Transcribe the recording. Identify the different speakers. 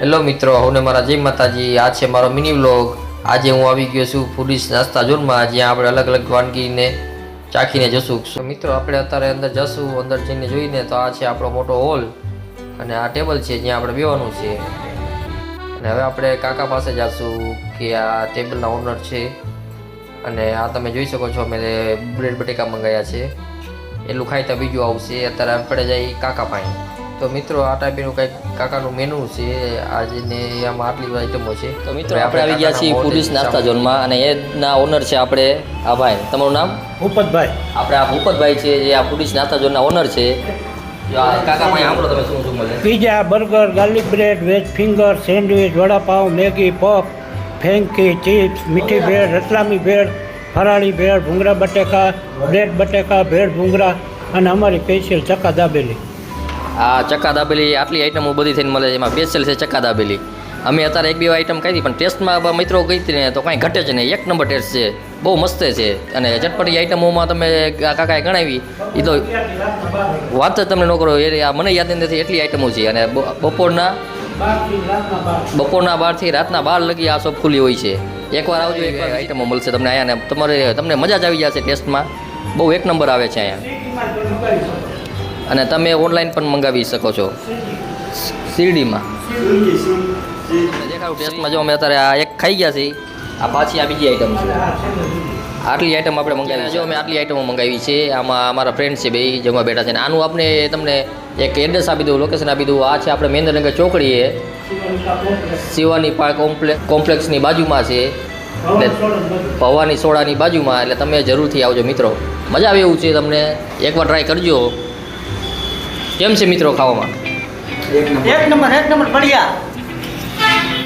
Speaker 1: Hello મિત્રો, હું મારા જય માતાજી. આ છે મારો મિની વ્લોગ. આજે હું આવી ગયો છું ફૂડીસ નાસ્તા ઝોનમાં, જ્યાં આપણે અલગ અલગ વાનગીને ચાખીને જશું. મિત્રો, આપણે અત્યારે અંદર જશું, અંદર જઈને જોઈને તો આ છે આપણો મોટો હોલ અને આ ટેબલ છે જ્યાં આપણે બેવાનું છે. અને હવે આપણે કાકા પાસે જશું કે આ ટેબલના ઓનર છે. અને આ તમે જોઈ શકો છો મેં બ્રેડ બટેકા મંગાવ્યા છે. એટલું ખાઈ તો બીજું આવશે. અત્યારે આપણે જઈએ કાકા પાસે. તો મિત્રો આ ટાઈપનું કંઈક કાકાનું મેનુ છે આજે ને આમાં આટલી આઈટમો છે.
Speaker 2: તો મિત્રો આપણે આવી ગયા છીએ પુરુષ નાસ્તા ઝોનમાં અને એના ઓનર છે આપણે આ ભાઈ. તમારું નામ?
Speaker 3: ભૂપતભાઈ.
Speaker 2: આપણે આ ભૂપતભાઈ છે જે આ પુરુષ નાસ્તા ઝોનના ઓનર છે. કાકા ભાઈ સાંભળો તમે શું શું મળે
Speaker 3: pizza burger garlic bread veg finger sandwich vadapav Maggi puff ફેંકી ચિપ્સ મીઠી ભેળ રતલામી ભેળ ફરાળી ભેળ ભૂંગળા બટેકા બ્રેડ બટેકા ભેળ ભૂંગળા અને અમારી સ્પેશિયલ ચક્કા દાબેલી.
Speaker 2: આ ચક્કા દાબેલી આટલી આઈટમો બધી થઈને મળે છે. એમાં સ્પેશિયલ છે ચક્કા દાબેલી. અમે અત્યારે એક બે આઈટમ કહી હતી પણ ટેસ્ટમાં મિત્રો ગઈ હતી ને તો કાંઈ ઘટે જ નહીં. એક નંબર ટેસ્ટ છે. બહુ મસ્ત છે. અને ચટપટી આઈટમોમાં તમે કાકાએ ગણાવી એ તો વાત જ તમને ન કરો એ આ મને યાદ નથી એટલી આઈટમો છે. અને બપોરના બપોરના બારથી રાતના બાર લગી આ શોપ ખુલ્લી હોય છે. એકવાર આવજો એક આઈટમો મળશે તમને. અહીંયા ને તમારે તમને મજા જ આવી જશે ટેસ્ટમાં બહુ એક નંબર આવે છે અહીંયા. અને તમે ઓનલાઈન પણ મંગાવી શકો છો. શિરડીમાં. દેખાડું ટેસ્ટમાં જો અમે અત્યારે આ એક ખાઈ ગયા છીએ. આ પાછી આ બીજી આઈટમ છે. આટલી આઈટમ આપણે મંગાવી જો અમે આટલી આઈટમો મંગાવી છે, આમાં અમારા ફ્રેન્ડ છે બે, જમવા બેઠા છે. આનું આપણે તમને એક એડ્રેસ આપી દઉં લોકેશન આપી દઉં. આ છે આપણે મહેન્દ્રનગર ચોકડીએ. શિવાની પાર્ક કોમ્પ્લેક્સ કોમ્પ્લેક્સની બાજુમાં છે. એટલે ભવાની સોડાની બાજુમાં. એટલે તમે જરૂરથી આવજો મિત્રો. મજા આવે એવું છે તમને. એકવાર ટ્રાય કરજો. કેમ છે મિત્રો ખાવામાં?
Speaker 4: એક નંબર. એક નંબર બઢિયા.